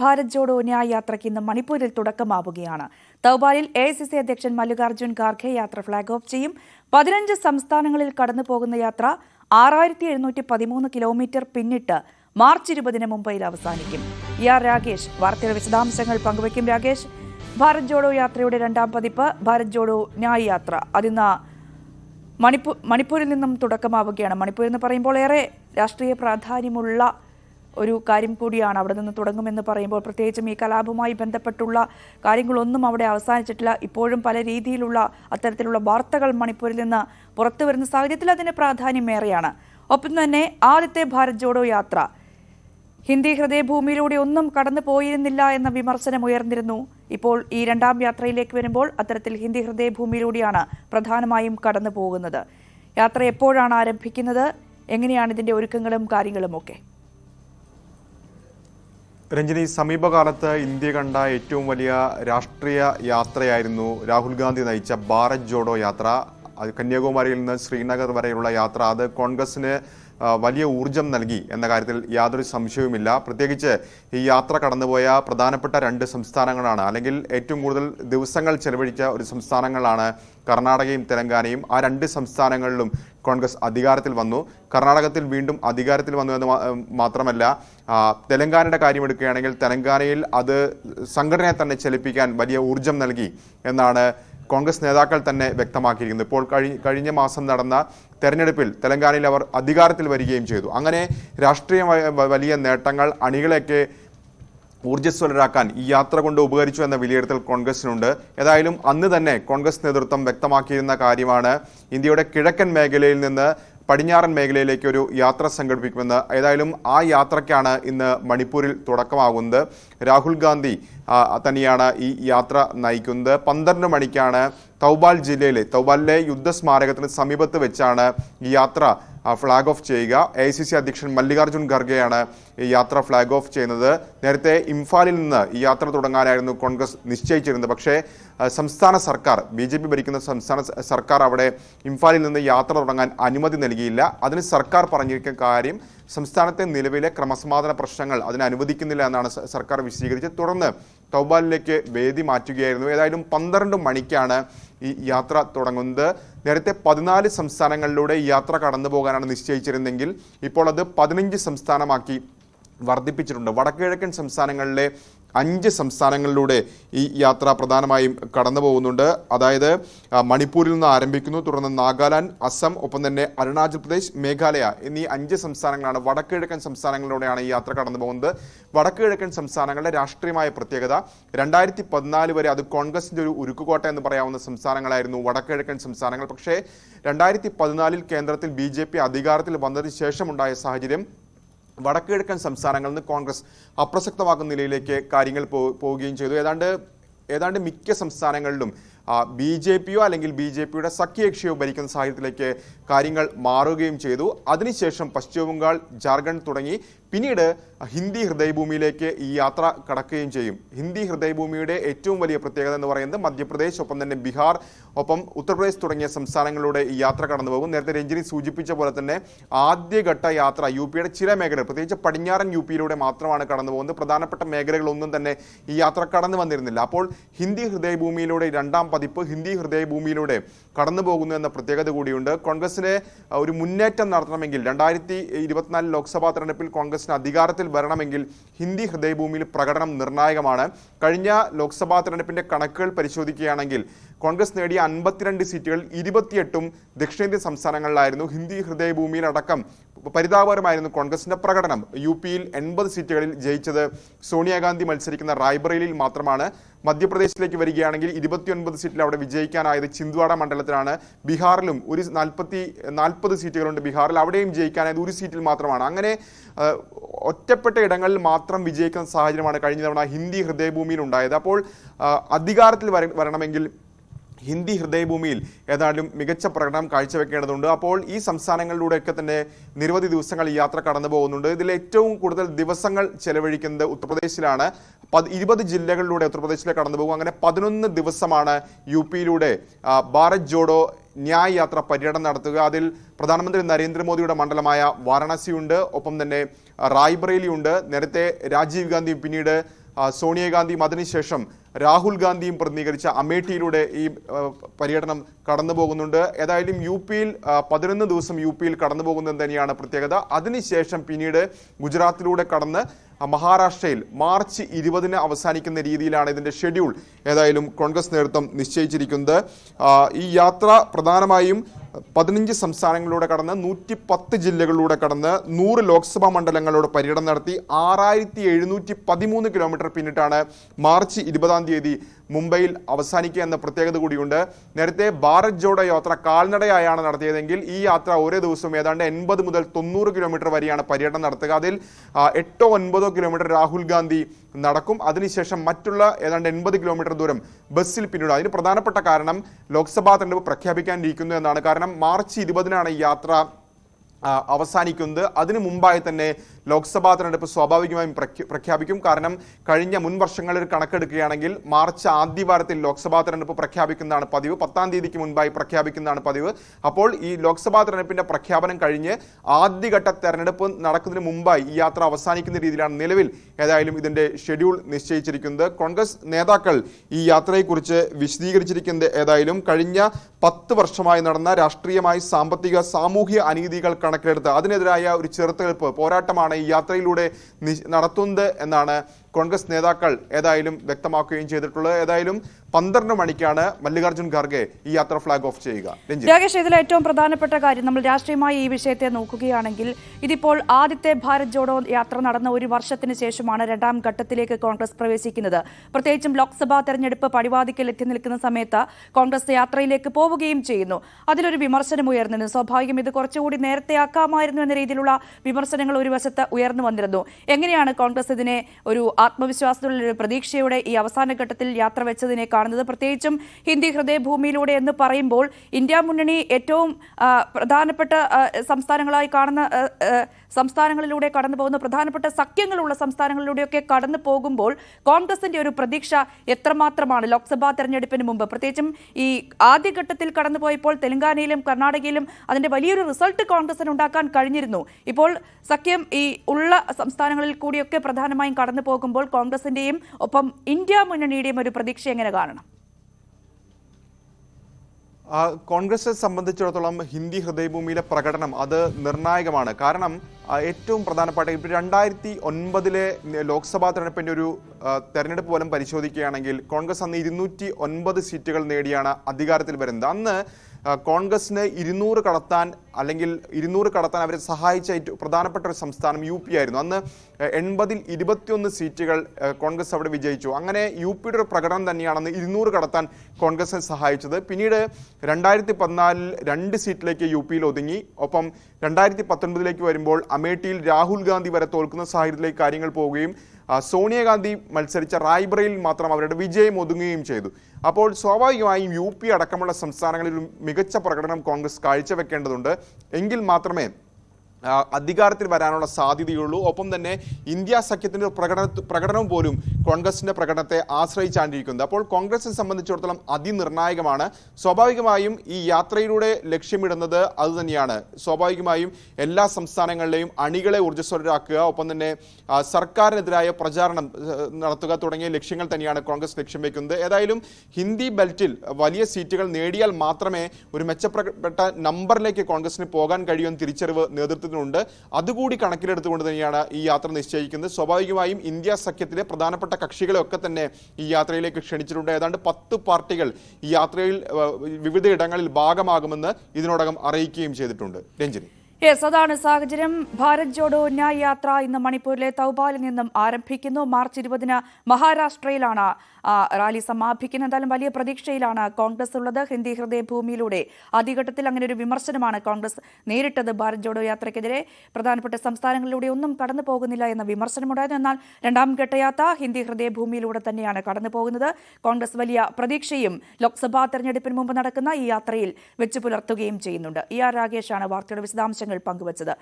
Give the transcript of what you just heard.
ഭാരത് ജോഡോ ന്യായ യാത്രയ്ക്ക് ഇന്ന് മണിപ്പൂരിൽ തുടക്കമാവുകയാണ്. തൗബാലിൽ എ ഐ സി സി അധ്യക്ഷൻ മല്ലികാർജുൻ ഖാർഖെ യാത്ര ഫ്ളാഗ് ഓഫ് ചെയ്യും. പതിനഞ്ച് സംസ്ഥാനങ്ങളിൽ കടന്നു പോകുന്ന യാത്ര ആറായിരത്തി എഴുന്നൂറ്റി പതിമൂന്ന് കിലോമീറ്റർ പിന്നിട്ട് മാർച്ച് ഇരുപതിന് മുംബൈയിൽ അവസാനിക്കും. ഇ ആർ രാഗേഷ് വാർത്തയുടെ വിശദാംശങ്ങൾ പങ്കുവയ്ക്കും. രാകേഷ് ഭാരത് ജോഡോ യാത്രയുടെ രണ്ടാം പതിപ്പ് ഭാരത് ജോഡോ ന്യായ യാത്ര അതിന്ന് മണിപ്പൂർ മണിപ്പൂരിൽ നിന്നും തുടക്കമാവുകയാണ്. മണിപ്പൂർ എന്ന് പറയുമ്പോൾ ഏറെ രാഷ്ട്രീയ പ്രാധാന്യമുള്ള ഒരു കാര്യം കൂടിയാണ് അവിടെ നിന്ന് തുടങ്ങുമെന്ന് പറയുമ്പോൾ പ്രത്യേകിച്ചും ഈ കലാപവുമായി ബന്ധപ്പെട്ടുള്ള കാര്യങ്ങളൊന്നും അവിടെ അവസാനിച്ചിട്ടില്ല. ഇപ്പോഴും പല രീതിയിലുള്ള അത്തരത്തിലുള്ള വാർത്തകൾ മണിപ്പൂരിൽ നിന്ന് പുറത്തു വരുന്ന സാഹചര്യത്തിൽ അതിന് പ്രാധാന്യമേറെയാണ്. ഒപ്പം തന്നെ ആദ്യത്തെ ഭാരത് ജോഡോ യാത്ര. ഹിന്ദി ഹൃദയഭൂമിയിലൂടെ ഒന്നും കടന്നു പോയിരുന്നില്ല എന്ന വിമർശനം ഉയർന്നിരുന്നു. ഇപ്പോൾ ഈ രണ്ടാം യാത്രയിലേക്ക് വരുമ്പോൾ അത്തരത്തിൽ ഹിന്ദി ഹൃദയഭൂമിയിലൂടെയാണ് പ്രധാനമായും കടന്നു പോകുന്നത്. യാത്ര എപ്പോഴാണ് ആരംഭിക്കുന്നത്? എങ്ങനെയാണ് ഇതിന്റെ ഒരുക്കങ്ങളും കാര്യങ്ങളും ഒക്കെ രഞ്ജിനി സമീപകാലത്ത് ഇന്ത്യ കണ്ട ഏറ്റവും വലിയ രാഷ്ട്രീയ യാത്രയായിരുന്നു രാഹുൽ ഗാന്ധി നയിച്ച ഭാരത് ജോഡോ യാത്ര. കന്യാകുമാരിയിൽ നിന്ന് ശ്രീനഗർ വരെയുള്ള യാത്ര. അത് കോൺഗ്രസിന് വലിയ ഊർജം നൽകി എന്ന കാര്യത്തിൽ യാതൊരു സംശയവുമില്ല. പ്രത്യേകിച്ച് ഈ യാത്ര കടന്നുപോയ പ്രധാനപ്പെട്ട രണ്ട് സംസ്ഥാനങ്ങളാണ് അല്ലെങ്കിൽ ഏറ്റവും കൂടുതൽ ദിവസങ്ങൾ ചെലവഴിച്ച ഒരു സംസ്ഥാനങ്ങളാണ് കർണാടകയും തെലങ്കാനയും. ആ രണ്ട് സംസ്ഥാനങ്ങളിലും കോൺഗ്രസ് അധികാരത്തിൽ വന്നു. കർണാടകത്തിൽ വീണ്ടും അധികാരത്തിൽ വന്നു എന്ന് മാത്രമല്ല തെലങ്കാനയുടെ കാര്യമെടുക്കുകയാണെങ്കിൽ തെലങ്കാനയിൽ അത് സംഘടനയെ തന്നെ ചലിപ്പിക്കാൻ വലിയ ഊർജം നൽകി എന്നാണ് കോൺഗ്രസ് നേതാക്കൾ തന്നെ വ്യക്തമാക്കിയിരിക്കുന്നത്. ഇപ്പോൾ കഴി കഴിഞ്ഞ മാസം നടന്ന തെരഞ്ഞെടുപ്പിൽ തെലങ്കാനയിൽ അവർ അധികാരത്തിൽ വരികയും ചെയ്തു. അങ്ങനെ രാഷ്ട്രീയ വലിയ നേട്ടങ്ങൾ അണികളെയൊക്കെ ഊർജസ്വലരാക്കാൻ ഈ യാത്ര കൊണ്ട് ഉപകരിച്ചു എന്ന വിലയിരുത്തൽ കോൺഗ്രസിനുണ്ട്. ഏതായാലും അന്ന് തന്നെ കോൺഗ്രസ് നേതൃത്വം വ്യക്തമാക്കിയിരുന്ന കാര്യമാണ് ഇന്ത്യയുടെ കിഴക്കൻ മേഖലയിൽ നിന്ന് പടിഞ്ഞാറൻ മേഖലയിലേക്ക് ഒരു യാത്ര സംഘടിപ്പിക്കുമെന്ന്. ഏതായാലും ആ യാത്രയ്ക്കാണ് ഇന്ന് മണിപ്പൂരിൽ തുടക്കമാകുന്നത്. രാഹുൽ ഗാന്ധി തന്നെയാണ് ഈ യാത്ര നയിക്കുന്നത്. പന്ത്രണ്ട് മണിക്കാണ് തൗബാൽ ജില്ലയിലെ തൗബാലിലെ യുദ്ധസ്മാരകത്തിന് സമീപത്ത് വെച്ചാണ് ഈ യാത്ര ആ, ഫ്ലാഗ് ഓഫ് ചെയ്യുക. എ ഐ സി സി അധ്യക്ഷൻ മല്ലികാർജുൻ ഖർഗെയാണ് ഈ യാത്ര ഫ്ലാഗ് ഓഫ് ചെയ്യുന്നത്. നേരത്തെ ഇംഫാലിൽ നിന്ന് ഈ യാത്ര തുടങ്ങാനായിരുന്നു കോൺഗ്രസ് നിശ്ചയിച്ചിരുന്നത്. പക്ഷേ സംസ്ഥാന സർക്കാർ ബി ജെ പി ഭരിക്കുന്ന സംസ്ഥാന സർക്കാർ അവിടെ ഇംഫാലിൽ നിന്ന് യാത്ര തുടങ്ങാൻ അനുമതി നൽകിയില്ല. അതിന് സർക്കാർ പറഞ്ഞിരിക്കുന്ന കാര്യം സംസ്ഥാനത്തെ നിലവിലെ ക്രമസമാധാന പ്രശ്നങ്ങൾ അതിനെ അനുവദിക്കുന്നില്ല എന്നാണ് സർക്കാർ വിശദീകരിച്ചത്. തുടർന്ന് തൗബാലിലേക്ക് വേദി മാറ്റുകയായിരുന്നു. ഏതായാലും പന്ത്രണ്ട് മണിക്കാണ് ഈ യാത്ര തുടങ്ങുന്നത്. നേരത്തെ പതിനാല് സംസ്ഥാനങ്ങളിലൂടെ യാത്ര കടന്നു പോകാനാണ് നിശ്ചയിച്ചിരുന്നെങ്കിൽ ഇപ്പോൾ അത് പതിനഞ്ച് സംസ്ഥാനമാക്കി വർദ്ധിപ്പിച്ചിട്ടുണ്ട്. വടക്കുകിഴക്കൻ സംസ്ഥാനങ്ങളിലെ അഞ്ച് സംസ്ഥാനങ്ങളിലൂടെ ഈ യാത്ര പ്രധാനമായും കടന്നു പോകുന്നുണ്ട്. അതായത് മണിപ്പൂരിൽ നിന്ന് ആരംഭിക്കുന്നു. തുടർന്ന് നാഗാലാൻഡ് അസം ഒപ്പം തന്നെ അരുണാചൽ പ്രദേശ് മേഘാലയ എന്നീ അഞ്ച് സംസ്ഥാനങ്ങളാണ് വടക്കുകിഴക്കൻ സംസ്ഥാനങ്ങളിലൂടെയാണ് ഈ യാത്ര കടന്നു പോകുന്നത്. വടക്കുകിഴക്കൻ സംസ്ഥാനങ്ങളുടെ രാഷ്ട്രീയമായ പ്രത്യേകത രണ്ടായിരത്തി പതിനാല് വരെ അത് കോൺഗ്രസിന്റെ ഒരു ഉരുക്കുകോട്ട എന്ന് പറയാവുന്ന സംസ്ഥാനങ്ങളായിരുന്നു വടക്കുകിഴക്കൻ സംസ്ഥാനങ്ങൾ. പക്ഷേ രണ്ടായിരത്തി പതിനാലിൽ കേന്ദ്രത്തിൽ ബി ജെ പി അധികാരത്തിൽ വന്നതിന് ശേഷമുണ്ടായ സാഹചര്യം വടക്കുകിഴക്കൻ സംസ്ഥാനങ്ങളിൽ നിന്ന് കോൺഗ്രസ് അപ്രസക്തമാക്കുന്ന നിലയിലേക്ക് കാര്യങ്ങൾ പോവുകയും ചെയ്തു. ഏതാണ്ട് ഏതാണ്ട് മിക്ക സംസ്ഥാനങ്ങളിലും ബി ജെ പിയോ അല്ലെങ്കിൽ ബി ജെ പിയുടെ സഖ്യകക്ഷിയോ ഭരിക്കുന്ന സാഹചര്യത്തിലേക്ക് കാര്യങ്ങൾ മാറുകയും ചെയ്തു. അതിനുശേഷം പശ്ചിമ ബംഗാൾ ജാർഖണ്ഡ് തുടങ്ങി പിന്നീട് ഹിന്ദി ഹൃദയഭൂമിയിലേക്ക് ഈ യാത്ര കടക്കുകയും ചെയ്യും. ഹിന്ദി ഹൃദയഭൂമിയുടെ ഏറ്റവും വലിയ പ്രത്യേകത എന്ന് പറയുന്നത് മധ്യപ്രദേശ് ഒപ്പം തന്നെ ബീഹാർ ഒപ്പം ഉത്തർപ്രദേശ് തുടങ്ങിയ സംസ്ഥാനങ്ങളിലൂടെ ഈ യാത്ര കടന്നു പോകും. നേരത്തെ രഞ്ജിനി സൂചിപ്പിച്ച പോലെ തന്നെ ആദ്യഘട്ട യാത്ര യു പിയുടെ ചില മേഖലകൾ പ്രത്യേകിച്ച് പടിഞ്ഞാറൻ യു പിയിലൂടെ മാത്രമാണ് കടന്നു പോകുന്നത്. പ്രധാനപ്പെട്ട മേഖലകളൊന്നും തന്നെ ഈ യാത്ര കടന്നു വന്നിരുന്നില്ല. അപ്പോൾ ഹിന്ദി ഹൃദയഭൂമിയിലൂടെ രണ്ടാം പതിപ്പ് ഹിന്ദി ഹൃദയഭൂമിയിലൂടെ കടന്നു പോകുന്നു എന്ന പ്രത്യേകത കൂടിയുണ്ട്. കോൺഗ്രസിന് ഒരു മുന്നേറ്റം നടത്തണമെങ്കിൽ രണ്ടായിരത്തി ഇരുപത്തിനാല് ലോക്സഭാ തെരഞ്ഞെടുപ്പിൽ കോൺഗ്രസിന് അധികാരത്തിൽ വരണമെങ്കിൽ ഹിന്ദി ഹൃദയഭൂമിയിൽ പ്രകടനം നിർണായകമാണ്. കഴിഞ്ഞ ലോക്സഭാ തെരഞ്ഞെടുപ്പിന്റെ കണക്കുകൾ പരിശോധിക്കുകയാണെങ്കിൽ കോൺഗ്രസ് നേടിയ അൻപത്തിരണ്ട് സീറ്റുകൾ ഇരുപത്തിയെട്ടും ദക്ഷിണേന്ത്യൻ സംസ്ഥാനങ്ങളിലായിരുന്നു. ഹിന്ദി ഹൃദയഭൂമിയിലടക്കം പരിതാപകരമായിരുന്നു കോൺഗ്രസിന്റെ പ്രകടനം. യു പിയിൽ എൺപത് സീറ്റുകളിൽ ജയിച്ചത് സോണിയാഗാന്ധി മത്സരിക്കുന്ന റായ്ബറേലിയിൽ മാത്രമാണ്. മധ്യപ്രദേശിലേക്ക് വരികയാണെങ്കിൽ ഇരുപത്തിയൊൻപത് സീറ്റിൽ അവിടെ വിജയിക്കാനായത് ചിന്ദ്വാഡ മണ്ഡലത്തിലാണ്. ബീഹാറിലും ഒരു നാൽപ്പത്തി നാൽപ്പത് സീറ്റുകളുണ്ട് ബീഹാറിൽ. അവിടെയും ജയിക്കാനായത് ഒരു സീറ്റിൽ മാത്രമാണ്. അങ്ങനെ ഒറ്റപ്പെട്ട ഇടങ്ങളിൽ മാത്രം വിജയിക്കുന്ന സാഹചര്യമാണ് കഴിഞ്ഞ തവണ ഹിന്ദി ഹൃദയഭൂമിയിൽ ഉണ്ടായത് അപ്പോൾ അധികാരത്തിൽ വര- വരണമെങ്കിൽ ഹിന്ദി ഹൃദയഭൂമിയിൽ ഏതായാലും മികച്ച പ്രകടനം കാഴ്ചവെക്കേണ്ടതുണ്ട്. അപ്പോൾ ഈ സംസ്ഥാനങ്ങളിലൂടെയൊക്കെ തന്നെ നിരവധി ദിവസങ്ങൾ യാത്ര കടന്നു പോകുന്നുണ്ട്. ഇതിൽ ഏറ്റവും കൂടുതൽ ദിവസങ്ങൾ ചെലവഴിക്കുന്നത് ഉത്തർപ്രദേശിലാണ്. പത് ഇരുപത് ജില്ലകളിലൂടെ ഉത്തർപ്രദേശിലേക്ക് കടന്നു പോകും. അങ്ങനെ പതിനൊന്ന് ദിവസമാണ് യു പിയിലൂടെ ഭാരത് ജോഡോ ന്യായ് യാത്ര പര്യടനം നടത്തുക. അതിൽ പ്രധാനമന്ത്രി നരേന്ദ്രമോദിയുടെ മണ്ഡലമായ വാരണാസിയുണ്ട്. ഒപ്പം തന്നെ റായ്ബറേലിയുണ്ട്. നേരത്തെ രാജീവ് ഗാന്ധി പിന്നീട് സോണിയാഗാന്ധിയും. അതിനുശേഷം രാഹുൽ ഗാന്ധിയും പ്രതിനിധീകരിച്ച അമേഠിയിലൂടെ ഈ പര്യടനം കടന്നു പോകുന്നുണ്ട് ഏതായാലും യു പിയിൽ പതിനൊന്ന് ദിവസം യു പിയിൽ കടന്നു പോകുന്നത് തന്നെയാണ് പ്രത്യേകത. അതിനുശേഷം പിന്നീട് ഗുജറാത്തിലൂടെ കടന്ന് മഹാരാഷ്ട്രയിൽ മാർച്ച് ഇരുപതിന് അവസാനിക്കുന്ന രീതിയിലാണ് ഇതിന്റെ ഷെഡ്യൂൾ. ഏതായാലും കോൺഗ്രസ് നേതൃത്വം നിശ്ചയിച്ചിരിക്കുന്നത്. ഈ യാത്ര പ്രധാനമായും പതിനഞ്ച് സംസ്ഥാനങ്ങളിലൂടെ കടന്ന് നൂറ്റി പത്ത് ജില്ലകളിലൂടെ കടന്ന് നൂറ് ലോക്സഭാ മണ്ഡലങ്ങളിലൂടെ പര്യടനം നടത്തി ആറായിരത്തി എഴുന്നൂറ്റി പതിമൂന്ന് കിലോമീറ്റർ പിന്നിട്ടാണ് മാർച്ച് ഇരുപതാം തീയതി മുംബൈയിൽ അവസാനിക്കുക എന്ന പ്രത്യേകത കൂടിയുണ്ട്. നേരത്തെ ഭാരത് ജോഡോ യാത്ര കാൽനടയായാണ് നടത്തിയതെങ്കിൽ ഈ യാത്ര ഓരോ ദിവസവും ഏതാണ്ട് എൺപത് മുതൽ തൊണ്ണൂറ് കിലോമീറ്റർ വരെയാണ് പര്യടനം നടത്തുക. അതിൽ എട്ടോ ഒൻപതോ കിലോമീറ്റർ രാഹുൽ ഗാന്ധി നടക്കും. അതിനുശേഷം മറ്റുള്ള ഏതാണ്ട് എൺപത് കിലോമീറ്റർ ദൂരം ബസ്സിൽ പിന്നിടും. അതിന് പ്രധാനപ്പെട്ട കാരണം ലോക്സഭാ തെരഞ്ഞെടുപ്പ് പ്രഖ്യാപിക്കാനിരിക്കുന്നു എന്നാണ്. കാരണം മാർച്ച് ഇരുപതിനാണ് ഈ യാത്ര അവസാനിക്കുന്നത്. അതിനു മുമ്പായി തന്നെ ലോക്സഭാ തെരഞ്ഞെടുപ്പ് സ്വാഭാവികമായും പ്രഖ്യാപിക്കും. കാരണം കഴിഞ്ഞ മുൻ വർഷങ്ങളിൽ കണക്കെടുക്കുകയാണെങ്കിൽ മാർച്ച് ആദ്യവാരത്തിൽ ലോക്സഭാ തെരഞ്ഞെടുപ്പ് പ്രഖ്യാപിക്കുന്നതാണ് പതിവ്. പത്താം തീയതിക്ക് മുൻപായി പ്രഖ്യാപിക്കുന്നതാണ് പതിവ്. അപ്പോൾ ഈ ലോക്സഭാ തെരഞ്ഞെടുപ്പിന്റെ പ്രഖ്യാപനം കഴിഞ്ഞ് ആദ്യഘട്ട തെരഞ്ഞെടുപ്പ് നടക്കുന്നതിന് മുമ്പായി ഈ യാത്ര അവസാനിക്കുന്ന രീതിയിലാണ് നിലവിൽ ഏതായാലും ഇതിന്റെ ഷെഡ്യൂൾ നിശ്ചയിച്ചിരിക്കുന്നത്. കോൺഗ്രസ് നേതാക്കൾ ഈ യാത്രയെക്കുറിച്ച് വിശദീകരിച്ചിരിക്കുന്നത് ഏതായാലും കഴിഞ്ഞ പത്ത് വർഷമായി നടന്ന രാഷ്ട്രീയമായി സാമ്പത്തിക സാമൂഹ്യ അനീതികൾ കണക്കിലെടുത്ത് അതിനെതിരായ ഒരു ചെറുത്തെടുപ്പ് പോരാട്ടമാണ് ഈ യാത്രയിലൂടെ നടത്തുന്നത് എന്നാണ് കോൺഗ്രസ് നേതാക്കൾ ഏതായാലും വ്യക്തമാക്കുകയും ചെയ്തിട്ടുള്ളത്. ഏതായാലും പന്ത്രണ്ട് മണിക്കാണ് മല്ലികാർജുൻ ഖാർഗെ ഈ യാത്ര ഫ്ലാഗ് ഓഫ് ചെയ്യുക. രാകേഷ് ഇതിൽ ഏറ്റവും പ്രധാനപ്പെട്ട കാര്യം നമ്മൾ രാഷ്ട്രീയമായി ഈ വിഷയത്തെ നോക്കുകയാണെങ്കിൽ ഇതിപ്പോൾ ആദ്യത്തെ ഭാരത് ജോഡോ യാത്ര നടന്ന ഒരു വർഷത്തിന് ശേഷമാണ് രണ്ടാം ഘട്ടത്തിലേക്ക് കോൺഗ്രസ് പ്രവേശിക്കുന്നത്. പ്രത്യേകിച്ചും ലോക്സഭാ തെരഞ്ഞെടുപ്പ് പടിവാതിക്കൽ എത്തി നിൽക്കുന്ന സമയത്ത് കോൺഗ്രസ് യാത്രയിലേക്ക് പോവുകയും ചെയ്യുന്നു. അതിലൊരു വിമർശനം ഉയർന്നിരുന്നു. സ്വാഭാവികം ഇത് കുറച്ചുകൂടി നേരത്തെ ആക്കാമായിരുന്നു എന്ന രീതിയിലുള്ള വിമർശനങ്ങൾ ഒരു വശത്ത് ഉയർന്നു വന്നിരുന്നു. എങ്ങനെയാണ് കോൺഗ്രസ് ഇതിനെ ഒരു ആത്മവിശ്വാസത്തിലുള്ള ഒരു പ്രതീക്ഷയോടെ ഈ അവസാന ഘട്ടത്തിൽ യാത്ര വെച്ചതിനെ കാണുന്നത്. പ്രത്യേകിച്ചും ഹിന്ദി ഹൃദയഭൂമിയിലൂടെ എന്ന് പറയുമ്പോൾ ഇന്ത്യ മുന്നണി ഏറ്റവും പ്രധാനപ്പെട്ട സംസ്ഥാനങ്ങളായി കാണുന്ന സംസ്ഥാനങ്ങളിലൂടെ കടന്നു പോകുന്ന പ്രധാനപ്പെട്ട സഖ്യങ്ങളുള്ള സംസ്ഥാനങ്ങളിലൂടെയൊക്കെ കടന്നു പോകുമ്പോൾ കോൺഗ്രസിന്റെ ഒരു പ്രതീക്ഷ എത്രമാത്രമാണ് ലോക്സഭാ തെരഞ്ഞെടുപ്പിന് മുമ്പ്? പ്രത്യേകിച്ചും ഈ ആദ്യഘട്ടത്തിൽ കടന്നുപോയപ്പോൾ തെലങ്കാനയിലും കർണാടകയിലും അതിന്റെ വലിയൊരു റിസൾട്ട് കോൺഗ്രസിന് ഉണ്ടാക്കാൻ കഴിഞ്ഞിരുന്നു. ഇപ്പോൾ സഖ്യം ഈ ഉള്ള സംസ്ഥാനങ്ങളിൽ കൂടിയൊക്കെ പ്രധാനമായും കടന്നു പോകുമ്പോൾ കോൺഗ്രസിന്റെയും ഒപ്പം ഇന്ത്യ മുന്നണിയുടെയും ഒരു പ്രതീക്ഷ എങ്ങനെ കാണണം? ആ, കോൺഗ്രസിനെ സംബന്ധിച്ചിടത്തോളം ഹിന്ദി ഹൃദയഭൂമിയിലെ പ്രകടനം അത് നിർണായകമാണ്. കാരണം ഏറ്റവും പ്രധാനപ്പെട്ട ഇപ്പോൾ രണ്ടായിരത്തി ഒൻപതിലെ ലോക്സഭാ തെരഞ്ഞെടുപ്പിന്റെ ഒരു തെരഞ്ഞെടുപ്പ് പോലും പരിശോധിക്കുകയാണെങ്കിൽ കോൺഗ്രസ് അന്ന് ഇരുന്നൂറ്റി ഒൻപത് സീറ്റുകൾ നേടിയാണ് അധികാരത്തിൽ വരുന്നത്. അന്ന് കോൺഗ്രസിന് ഇരുന്നൂറ് കടത്താൻ അല്ലെങ്കിൽ ഇരുന്നൂറ് കടത്താൻ അവരെ സഹായിച്ച ഏറ്റവും പ്രധാനപ്പെട്ട ഒരു സംസ്ഥാനം യു പി ആയിരുന്നു. അന്ന് എൺപതിൽ ഇരുപത്തിയൊന്ന് സീറ്റുകൾ കോൺഗ്രസ് അവിടെ വിജയിച്ചു. അങ്ങനെ യു പിയുടെ ഒരു പ്രകടനം തന്നെയാണ് ഇരുന്നൂറ് കടത്താൻ കോൺഗ്രസ് സഹായിച്ചത്. പിന്നീട് രണ്ടായിരത്തി പതിനാലിൽ രണ്ട് സീറ്റിലേക്ക് യു പിയിൽ ഒതുങ്ങി. ഒപ്പം രണ്ടായിരത്തി പത്തൊൻപതിലേക്ക് വരുമ്പോൾ അമേഠിയിൽ രാഹുൽ ഗാന്ധി വരെ തോൽക്കുന്ന സാഹചര്യത്തിലേക്ക് കാര്യങ്ങൾ പോവുകയും സോണിയാഗാന്ധി മത്സരിച്ച റായ്ബ്രയിൽ മാത്രം അവരുടെ വിജയം ഒതുങ്ങുകയും ചെയ്തു. അപ്പോൾ സ്വാഭാവികമായും യു പി അടക്കമുള്ള സംസ്ഥാനങ്ങളിൽ മികച്ച പ്രകടനം കോൺഗ്രസ് കാഴ്ചവെക്കേണ്ടതുണ്ട്. എങ്കിൽ മാത്രമേ അധികാരത്തിൽ വരാനുള്ള സാധ്യതയുള്ളൂ. ഒപ്പം തന്നെ ഇന്ത്യ സഖ്യത്തിന്റെ പ്രകടന പ്രകടനം പോലും കോൺഗ്രസിന്റെ പ്രകടനത്തെ ആശ്രയിച്ചാണ്ടിരിക്കുന്നത്. അപ്പോൾ കോൺഗ്രസിനെ സംബന്ധിച്ചിടത്തോളം അതിനിർണായകമാണ്. സ്വാഭാവികമായും ഈ യാത്രയിലൂടെ ലക്ഷ്യമിടുന്നത് അതുതന്നെയാണ്. സ്വാഭാവികമായും എല്ലാ സംസ്ഥാനങ്ങളിലെയും അണികളെ ഊർജസ്വലരാക്കുക ഒപ്പം തന്നെ സർക്കാരിനെതിരായ പ്രചാരണം നടത്തുക തുടങ്ങിയ ലക്ഷ്യങ്ങൾ തന്നെയാണ് കോൺഗ്രസ് ലക്ഷ്യം വെക്കുന്നത്. ഏതായാലും ഹിന്ദി ബെൽറ്റിൽ വലിയ സീറ്റുകൾ നേടിയാൽ മാത്രമേ ഒരു മെച്ചപ്പെട്ട നമ്പറിലേക്ക് കോൺഗ്രസിന് പോകാൻ കഴിയുമെന്ന് തിരിച്ചറിവ് നേതൃത്വത്തിനുണ്ട് അതുകൂടി കണക്കിലെടുത്തുകൊണ്ട് തന്നെയാണ് ഈ യാത്ര നിശ്ചയിക്കുന്നത്. സ്വാഭാവികമായും ഇന്ത്യ സഖ്യത്തിലെ പ്രധാനപ്പെട്ട കക്ഷികളെയൊക്കെ തന്നെ ഈ യാത്രയിലേക്ക് ക്ഷണിച്ചിട്ടുണ്ട്. ഏതാണ്ട് പത്ത് പാർട്ടികൾ ഈ യാത്രയിൽ വിവിധ ഇടങ്ങളിൽ ഭാഗമാകുമെന്ന് ഇതിനോടകം അറിയിക്കുകയും ചെയ്തിട്ടുണ്ട്. രഞ്ജിനി. യെസ് അതാണ് സാഹചര്യം. ഭാരത് ജോഡോ ന്യായ് യാത്ര ഇന്ന് മണിപ്പൂരിലെ തൗബാലിൽ നിന്നും ആരംഭിക്കുന്നു. മാർച്ച് ഇരുപതിന് മഹാരാഷ്ട്രയിലാണ് റാലി സമാപിക്കുന്നത്. എന്തായാലും വലിയ പ്രതീക്ഷയിലാണ് കോൺഗ്രസ് ഉള്ളത്. ഹിന്ദി ഹൃദയഭൂമിയിലൂടെ ആദ്യഘട്ടത്തിൽ അങ്ങനെ ഒരു വിമർശനമാണ് കോൺഗ്രസ് നേരിട്ടത് ഭാരത് ജോഡോ യാത്രയ്ക്കെതിരെ. പ്രധാനപ്പെട്ട സംസ്ഥാനങ്ങളിലൂടെ ഒന്നും കടന്നു പോകുന്നില്ല എന്ന വിമർശനമുണ്ടായിരുന്നു. എന്നാൽ രണ്ടാം ഘട്ടയാത്ര ഹിന്ദി ഹൃദയഭൂമിയിലൂടെ തന്നെയാണ് കടന്നു പോകുന്നത്. കോൺഗ്രസ് വലിയ പ്രതീക്ഷയും ലോക്സഭാ തെരഞ്ഞെടുപ്പിന് മുമ്പ് നടക്കുന്ന ഈ യാത്രയിൽ വെച്ചു പുലർത്തുകയും ചെയ്യുന്നുണ്ട്. ഇ ആർ രാകേഷാണ് വാർത്തയുടെ വിശദാംശങ്ങൾ പങ്കുവച്ചത്